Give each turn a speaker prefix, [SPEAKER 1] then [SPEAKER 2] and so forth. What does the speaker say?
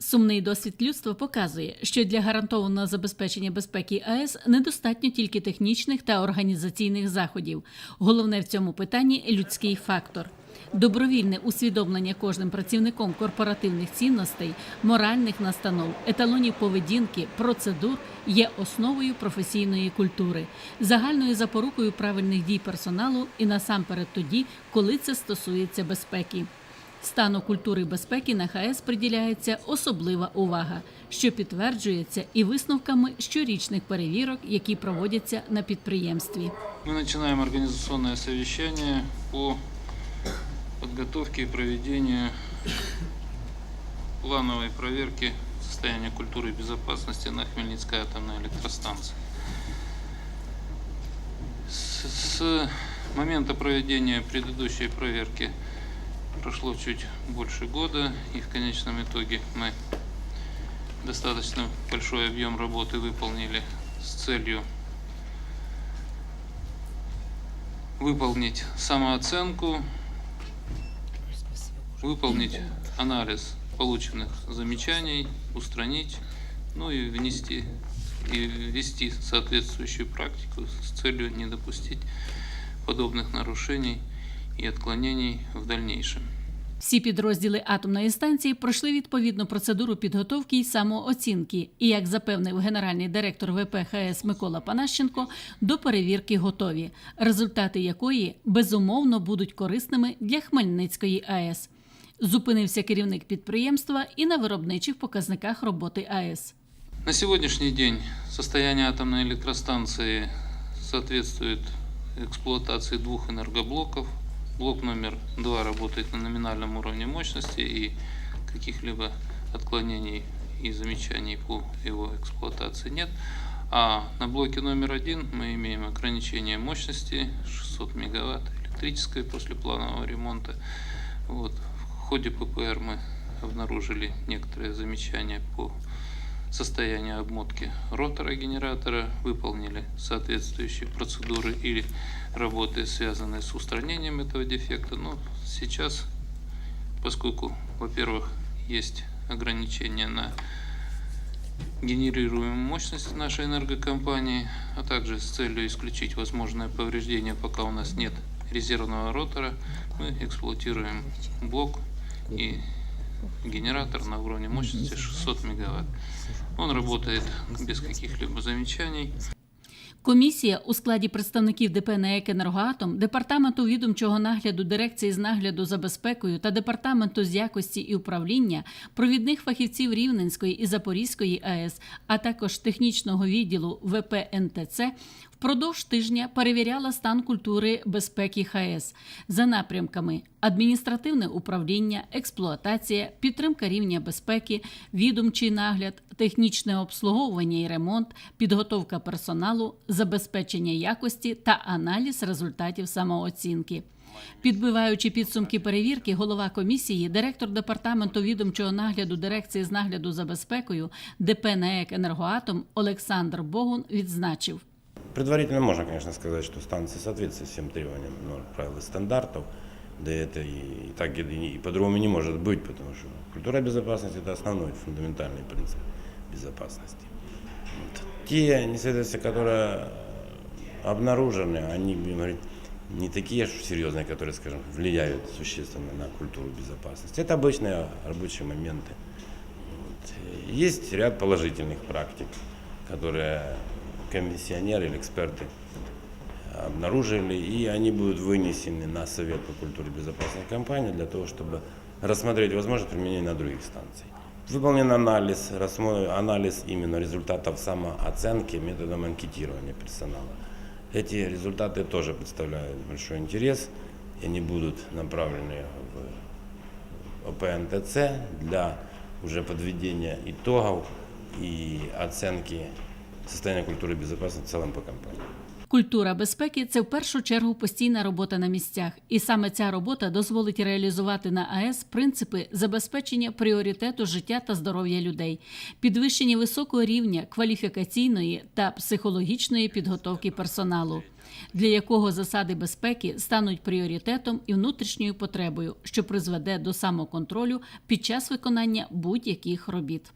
[SPEAKER 1] Сумний досвід людства показує, що для гарантованого забезпечення безпеки АЕС недостатньо тільки технічних та організаційних заходів. Головне в цьому питанні людський фактор. Добровільне усвідомлення кожним працівником корпоративних цінностей, моральних настанов, еталонів поведінки, процедур є основою професійної культури, загальною запорукою правильних дій персоналу і насамперед тоді, коли це стосується безпеки. Стану культури безпеки на ХАЕС приділяється особлива увага, що підтверджується і висновками щорічних перевірок, які проводяться на підприємстві.
[SPEAKER 2] Мы начинаем организационное совещание по подготовке и проведению плановой проверки состояния культуры и безопасности на Хмельницкой атомной электростанции. С, с момента проведения предыдущей проверки прошло чуть больше года, и в конечном итоге мы достаточно большой объем работы выполнили с целью выполнить самооценку, выполнить анализ полученных замечаний, устранить, ну и внести и ввести соответствующую практику с целью не допустить подобных нарушений и отклонений в дальнейшем.
[SPEAKER 1] Всі підрозділи атомної станції пройшли відповідну процедуру підготовки й самооцінки. І, як запевнив генеральний директор ВП ХС Микола Панащенко, до перевірки готові, результати якої безумовно будуть корисними для Хмельницької АЕС. Зупинився керівник підприємства і на виробничих показниках роботи АЕС.
[SPEAKER 2] На сегодняшний день состояние атомной электростанции соответствует эксплуатации двух энергоблоков. Блок номер два работает на номинальном уровне мощности и каких-либо отклонений и замечаний по его эксплуатации нет. А на блоке номер один мы имеем ограничение мощности 600 мегаватт электрической после планового ремонта. Вот. В ходе ППР мы обнаружили некоторые замечания по состоянию обмотки ротора генератора, выполнили соответствующие процедуры или работы, связанные с устранением этого дефекта. Но сейчас, поскольку, во-первых, есть ограничения на генерируемую мощность нашей энергокомпании, а также с целью исключить возможное повреждение, пока у нас нет резервного ротора, мы эксплуатируем блок и генератор на уровне мощности 600 мегаватт. Он работает без каких-либо замечаний.
[SPEAKER 1] Комісія у складі представників ДП «НАЕК «Енергоатом», департаменту відомчого нагляду дирекції з нагляду за безпекою та департаменту з якості і управління, провідних фахівців Рівненської і Запорізької АЕС, а також технічного відділу ВП НТЦ впродовж тижня перевіряла стан культури безпеки ХАЕС за напрямками адміністративне управління, експлуатація, підтримка рівня безпеки, відомчий нагляд, технічне обслуговування і ремонт, підготовка персоналу, забезпечення якості та аналіз результатів самооцінки. Підбиваючи підсумки перевірки, голова комісії, директор департаменту відомчого нагляду дирекції з нагляду за безпекою ДП «НАЕК «Енергоатом» Олександр Богун відзначив.
[SPEAKER 3] Предварительно можно, конечно, сказать, что станция соответствует всем требованиям ну, правил и стандартов. Да это и, и так и, и по-другому не может быть, потому что культура безопасности – это основной, фундаментальный принцип безопасности. Вот. Те несоответствия, которые обнаружены, они, будем говорить, не такие уж серьезные, которые, скажем, влияют существенно на культуру безопасности. Это обычные рабочие моменты. Вот. Есть ряд положительных практик, которые комиссионеры или эксперты обнаружили, и они будут вынесены на Совет по культуре безопасной компании для того, чтобы рассмотреть возможность применения на других станциях. Выполнен анализ, анализ именно результатов самооценки методом анкетирования персонала. Эти результаты тоже представляют большой интерес, и они будут направлены в ОПНТЦ для уже подведения итогов и оценки состояния культуры безопасности в целом по компании.
[SPEAKER 1] Культура безпеки це в першу чергу постійна робота на місцях, і саме ця робота дозволить реалізувати на АЕС принципи забезпечення пріоритету життя та здоров'я людей, підвищення високого рівня кваліфікаційної та психологічної підготовки персоналу, для якого засади безпеки стануть пріоритетом і внутрішньою потребою, що призведе до самоконтролю під час виконання будь-яких робіт.